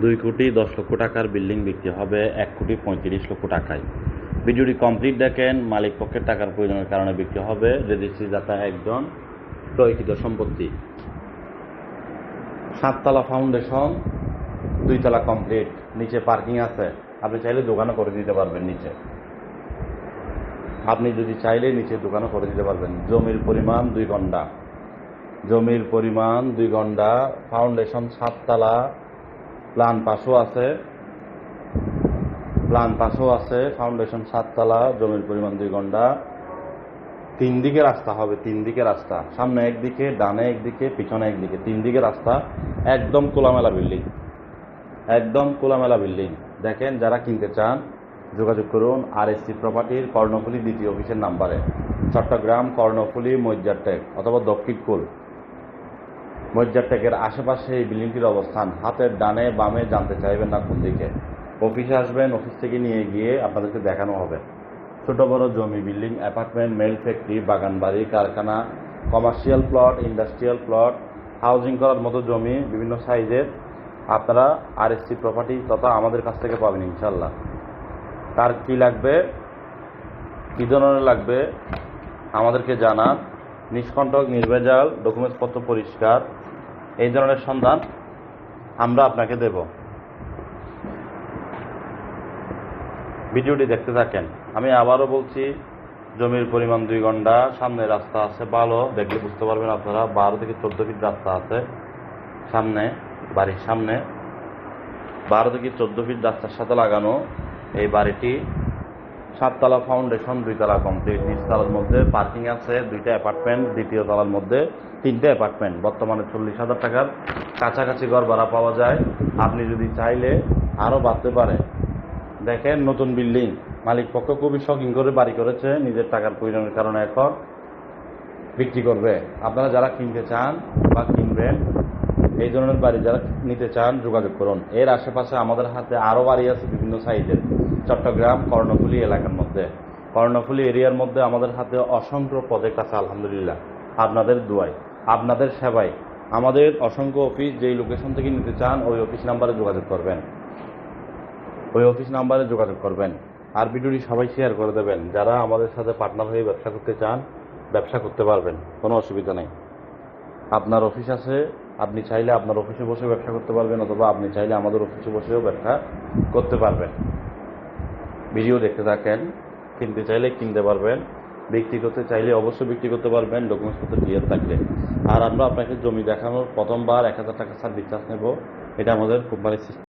দুই কোটি দশ লক্ষ টাকার বিল্ডিং বিক্রি হবে এক কোটি পঁয়ত্রিশ লক্ষ টাকায়। ভিডিওটি কমপ্লিট দেখেন, মালিক পক্ষের টাকার প্রয়োজনের কারণে বিক্রি হবে রেজিস্ট্রি যাতা একজন প্রকৃত সম্পত্তি। সাততলা ফাউন্ডেশন, দুইতলা কমপ্লিট, নিচে পার্কিং আছে। আপনি চাইলে দোকানও করে দিতে পারবেন নিচে। আপনি যদি চাইলে নিচে দোকানও করে দিতে পারবেন। জমির পরিমাণ দুই ঘণ্টা। জমির পরিমাণ দুই ঘণ্টা। ফাউন্ডেশন সাততলা প্লান পাশও আছে। প্লান পাশও আছে ফাউন্ডেশন সাততলা, জমির পরিমাণ দুই ঘণ্টা। তিন দিকে রাস্তা হবে, তিন দিকে রাস্তা। সামনে একদিকে, ডানে একদিকে, পিছনে একদিকে, তিন দিকে রাস্তা। একদম খোলামেলা বিল্ডিং একদম খোলামেলা বিল্ডিং দেখেন, যারা কিনতে চান, যোগাযোগ করুন আর এস সি প্রপার্টির কর্ণফুলি দ্বিতীয় অফিসের নাম্বারে। চট্টগ্রাম কর্ণফুলি মজ্জারটেক অথবা দক্ষিণ দক্ষিণকুল মজ্জারটেকের আশেপাশে এই বিল্ডিংটির অবস্থান। হাতের ডানে বামে জানতে চাইবেন না কোন দিকে। অফিসে আসবেন, অফিস থেকে নিয়ে গিয়ে আপনাদেরকে দেখানো হবে। ছোট, বড় জমি, বিল্ডিং, অ্যাপার্টমেন্ট, মেল ফ্যাক্টরি বাগান বাড়ি কারখানা, commercial plot, industrial plot, housing করার মতো জমি, বিভিন্ন সাইজের। আপনারা আর এস সি প্রপার্টি তথা আমাদের কাছ থেকে পাবেন ইনশাল্লাহ কার কী লাগবে? কী ধরনের লাগবে? আমাদেরকে জানান। নিষ্কণ্টক, নির্ভেজাল, ডকুমেন্টসপত্র পরিষ্কার। এই ধরনের সন্ধান আমরা আপনাকে দেব। ভিডিওটি দেখতে থাকেন। আমি আবারও বলছি, জমির পরিমাণ দুই ঘণ্টা, সামনে রাস্তা আছে ভালো দেখলে বুঝতে পারবেন আপনারা, বারো থেকে চোদ্দ ফিট রাস্তা আছে। সামনে, বাড়ির সামনে, বারো থেকে চোদ্দ ফিট রাস্তার সাথে লাগানো এই বাড়িটি সাততলা ফাউন্ডেশন দুইতলা কমপ্লিট নিচতলার মধ্যে পার্কিং আছে, দুইটা অ্যাপার্টমেন্ট দ্বিতীয় তলার মধ্যে তিনটে অ্যাপার্টমেন্ট বর্তমানে চল্লিশ হাজার টাকার কাছাকাছি ঘর ভাড়া পাওয়া যায়। আপনি যদি চাইলে আরও বাড়তে পারে। দেখেন নতুন বিল্ডিং মালিক পক্ষ খুবই শখিং করে বাড়ি করেছে, নিজের টাকার প্রয়োজনের কারণে এখন বিক্রি করবে। আপনারা যারা কিনতে চান বা কিনবেন এই ধরনের বাড়ি যারা নিতে চান, যোগাযোগ করুন। এর আশেপাশে আমাদের হাতে আরও বাড়ি আছে বিভিন্ন সাইজের। চট্টগ্রাম, কর্ণফুলি এলাকার মধ্যে। কর্ণফুলি এরিয়ার মধ্যে আমাদের হাতে অসংখ্য প্রজেক্ট আছে, আলহামদুলিল্লাহ। আপনাদের দুয়ায়, আপনাদের সেবায়। আমাদের অসংখ্য অফিস যেই লোকেশন থেকে নিতে চান, ওই অফিস নাম্বারে যোগাযোগ করবেন। ওই অফিস নাম্বারে যোগাযোগ করবেন। আর ভিডিওটি সবাই শেয়ার করে দেবেন। যারা আমাদের সাথে পার্টনার হয়ে ব্যবসা করতে চান, ব্যবসা করতে পারবেন। কোনো অসুবিধা নেই। আপনার অফিস আছে আপনি চাইলে আপনার অফিসে বসে ব্যবসা করতে পারবেন, অথবা আপনি চাইলে আমাদের অফিসে বসেও ব্যবসা করতে পারবেন। ভিডিও দেখতে থাকেন, কিনতে চাইলে কিনতে পারবেন বিক্রি করতে চাইলে অবশ্যই বিক্রি করতে পারবেন ডকুমেন্টসপত্র ক্লিয়ার থাকলে। আর আমরা আপনাকে জমি দেখানোর প্রথমবার এক হাজার টাকা সার্ভিস চার্জ নেব, এটা আমাদের কোম্পানির সিস্টেম